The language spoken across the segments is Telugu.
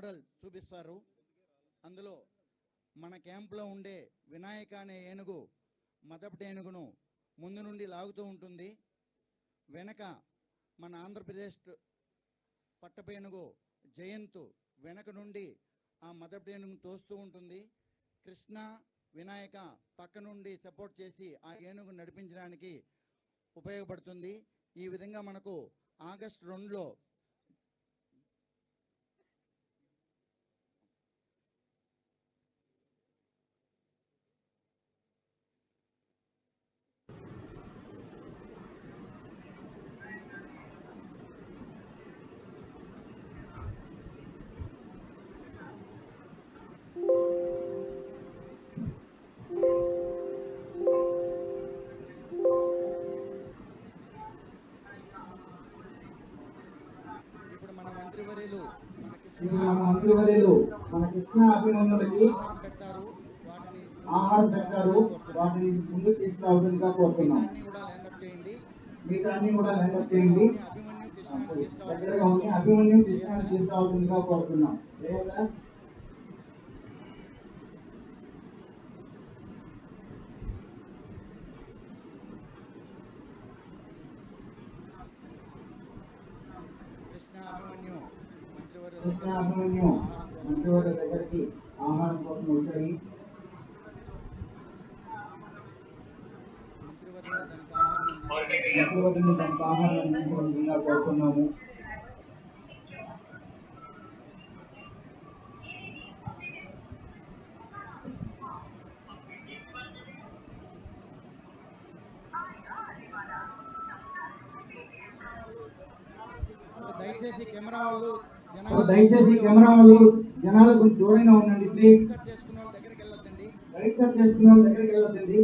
మోడల్ చూపిస్తారు. అందులో మన క్యాంప్లో ఉండే వినాయక అనే ఏనుగు మదపటి ఏనుగును ముందు నుండి లాగుతూ ఉంటుంది. వెనక మన ఆంధ్రప్రదేశ్ పట్టపేనుగు జయంతు జయంత్ వెనక నుండి ఆ మదపటి ఏనుగు తోస్తూ ఉంటుంది. కృష్ణ వినాయక పక్క నుండి సపోర్ట్ చేసి ఆ ఏనుగు నడిపించడానికి ఉపయోగపడుతుంది. ఈ విధంగా మనకు ఆగస్టు రెండులో అభినందనకి ఆహారం పెట్టారు. వాటిని ముందుకు తీసుకురావాల్సిందిగా కోరుతున్నాం. అన్ని కూడా లైన్అప్ చేయండి. దగ్గరగా ఉండి అభిమన్యు కృష్ణాన్ని తీసుకురావాల్సిందిగా కోరుతున్నాం. లేదా కృష్ణ అభిమన్యు మంత్రివర్గ దగ్గరికి ఆహారం కోసం వచ్చాయి. మంత్రివర్యులు దానికి ఆహారం అందించవలసిందిగా కోరుతున్నాము. దయచేసి కెమెరా వాళ్ళు దయచేసి కెమెరా వాళ్ళు జనాల కొంచెం దూరంగా ఉండండి ప్లీజ్ రైట్ చేసుకున్న వాళ్ళ దగ్గరికి వెళ్ళొద్దండి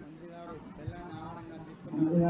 మంత్రి గారు బెల్లాన్ని ఆహారంగా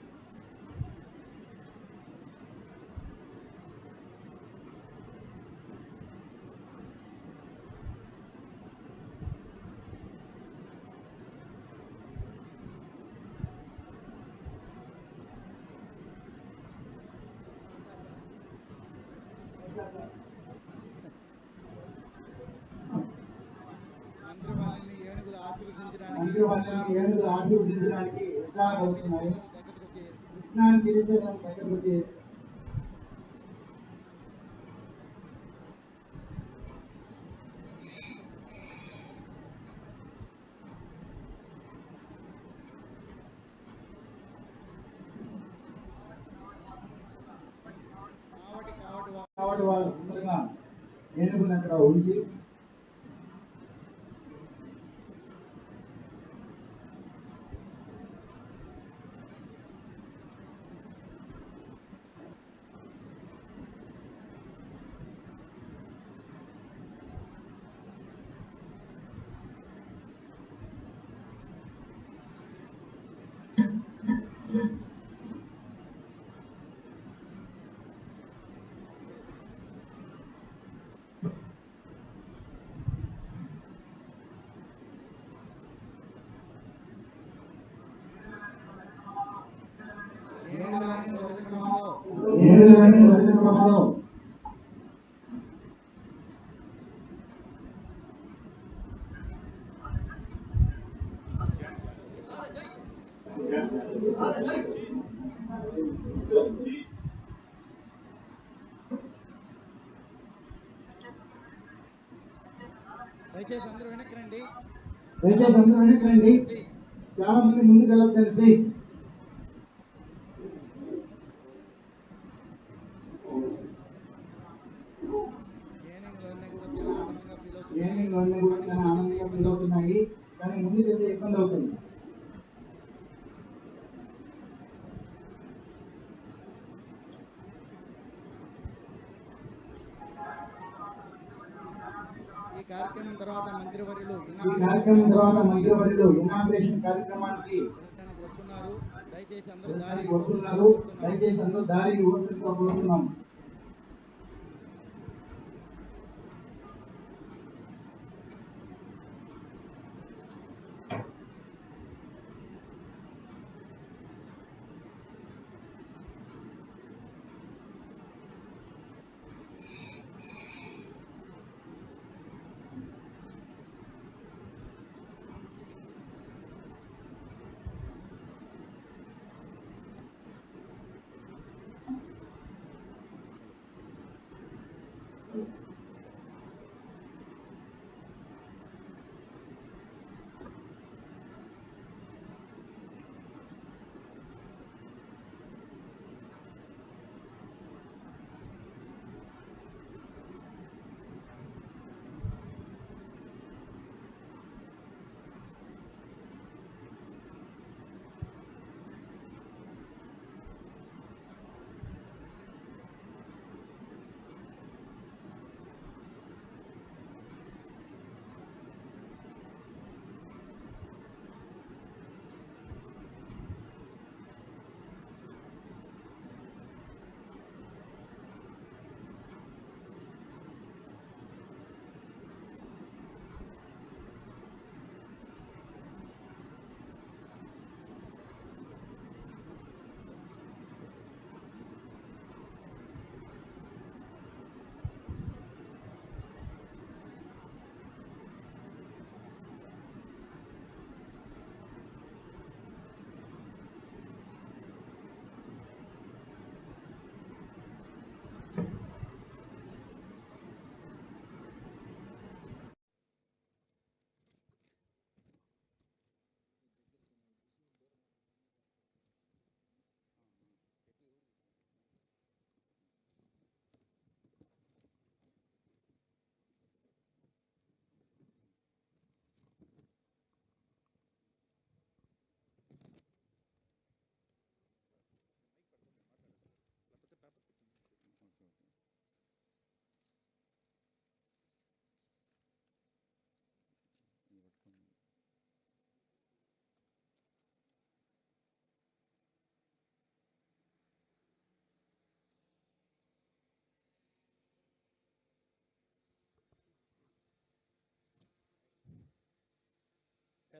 వాళ్ళని ఏనుగులు ఆశీర్వదించడానికి ఉత్సాహపడుతున్నాయి దగ్గరకు వచ్చి కృష్ణాన్ని పిలిచేదానికి దగ్గరకు వచ్చి కావటి కావటి వా- కాబట్టి వాళ్ళు తొందరగా ఏనుగుని అక్కడ ఉంచి ఏనుగులని దయచేసి అందరూ వెనక్కి రండి. దయచేసి అందరూ వెనక్కి రండి. చాలా మంది ముందుకు వెళ్ళొద్దండి తర్వాత మంత్రివర్యులు ఈ కార్యక్రమం తర్వాత మంత్రివర్యులు ఇనాగ్రేషన్ కార్యక్రమానికి వస్తున్నారు దయచేసి అందరూ దారి వస్తున్నారు దయచేసి అందరూ దారి ఓపికగా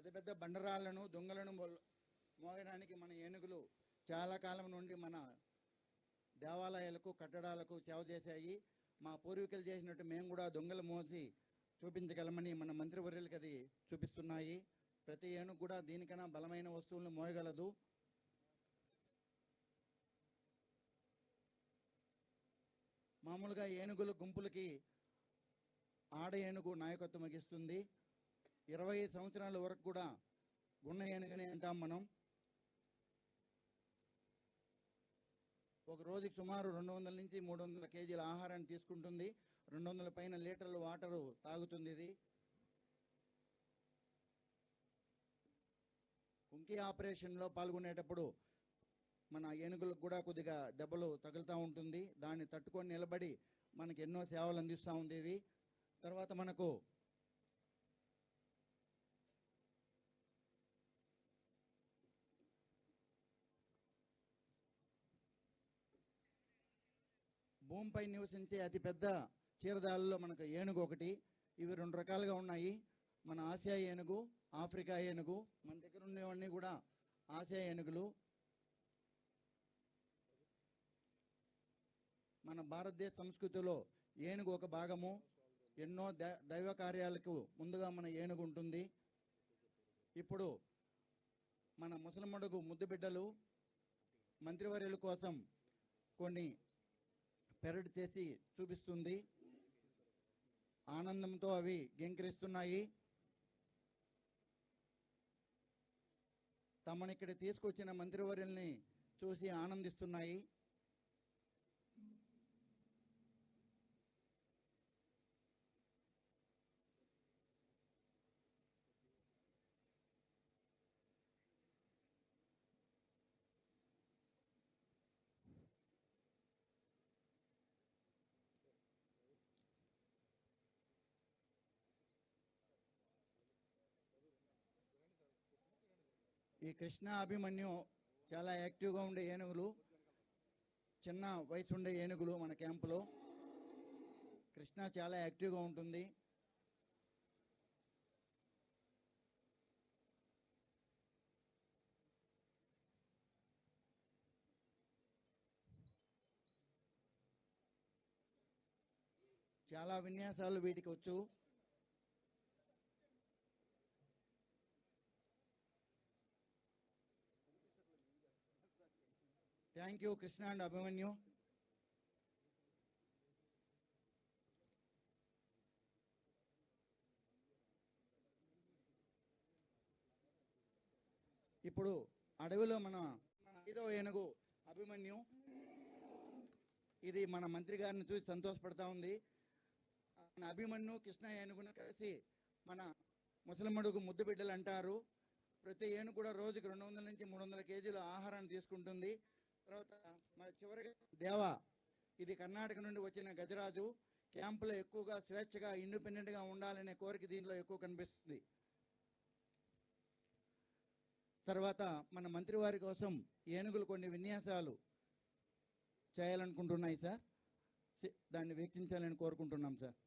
పెద్ద పెద్ద బండరాళ్ళను దొంగలను మోగడానికి మన ఏనుగులు చాలా కాలం నుండి మన దేవాలయాలకు కట్టడాలకు సేవ చేశాయి. మా పూర్వీకులు చేసినట్టు మేము కూడా దొంగలు మోసి చూపించగలమని మన మంత్రివర్యులకి అది చూపిస్తున్నాయి. ప్రతి ఏనుగు కూడా దీనికన్నా బలమైన వస్తువులను మోయగలదు. మామూలుగా ఏనుగుల గుంపులకి ఆడ ఏనుగు నాయకత్వం వహిస్తుంది. ఇరవై ఐదు సంవత్సరాల వరకు కూడా గున్న అంటాం మనం. ఒక రోజుకి సుమారు రెండు వందల నుంచి మూడు వందల కేజీల ఆహారాన్ని తీసుకుంటుంది. రెండు వందల పైన లీటర్ల వాటరు తాగుతుంది ఇది. కుంకి ఆపరేషన్లో పాల్గొనేటప్పుడు మన ఏనుగులకు కూడా కొద్దిగా దెబ్బలు తగులుతూ ఉంటుంది. దాన్ని తట్టుకొని నిలబడి మనకి ఎన్నో సేవలు అందిస్తూ ఉంది ఇది తర్వాత మనకు భూమిపై నివసించే అతిపెద్ద చీరదాలలో మనకు ఏనుగు ఒకటి. ఇవి రెండు రకాలుగా ఉన్నాయి. మన ఆసియా ఏనుగు ఆఫ్రికా ఏనుగు మన దగ్గర ఉండేవన్నీ కూడా ఆసియా ఏనుగులు. మన భారతదేశ సంస్కృతిలో ఏనుగు ఒక భాగము. ఎన్నో దైవ కార్యాలకు ముందుగా మన ఏనుగు ఉంటుంది. ఇప్పుడు మన ముసలమ్మడుగు ముద్దు బిడ్డలు మంత్రివర్యుల కోసం కొన్ని పెరడ్ చేసి చూపిస్తుంది. ఆనందంతో అవి గెంకరిస్తున్నాయి. తమని ఇక్కడ తీసుకొచ్చిన మంత్రివర్యుల్ని చూసి ఆనందిస్తున్నాయి. ఈ కృష్ణ అభిమన్యు చాలా యాక్టివ్గా ఉండే ఏనుగులు చిన్న వయసు ఉండే ఏనుగులు మన క్యాంపులో. కృష్ణ చాలా యాక్టివ్గా ఉంటుంది. చాలా విన్యాసాలు వీటికి వచ్చు. Thank you Krishna and Abhimanyu ఇప్పుడు అడవిలో మన హీరో ఏనుగు అభిమన్యు ఇది మన మంత్రి గారిని చూసి సంతోషపడతా ఉంది. మన అభిమన్యు కృష్ణ ఏనుగును కలిసి మన ముసలమ్మడుగు ముద్దు బిడ్డలు అంటారు. ప్రతి ఏనుగు కూడా రోజుకి రెండు వందల నుంచి మూడు వందల కేజీల ఆహారాన్ని తీసుకుంటుంది. తర్వాత మన చివరిగా దేవ ఇది కర్ణాటక నుండి వచ్చిన గజరాజు. క్యాంపులో ఎక్కువగా స్వేచ్ఛగా ఇండిపెండెంట్గా ఉండాలనే కోరిక దీనిలో ఎక్కువ కనిపిస్తుంది. తర్వాత మన మంత్రి వారి కోసం ఏనుగులు కొన్ని విన్యాసాలు చేయాలనుకుంటున్నాయి సార్. దాన్ని వీక్షించాలని కోరుకుంటున్నాం సార్.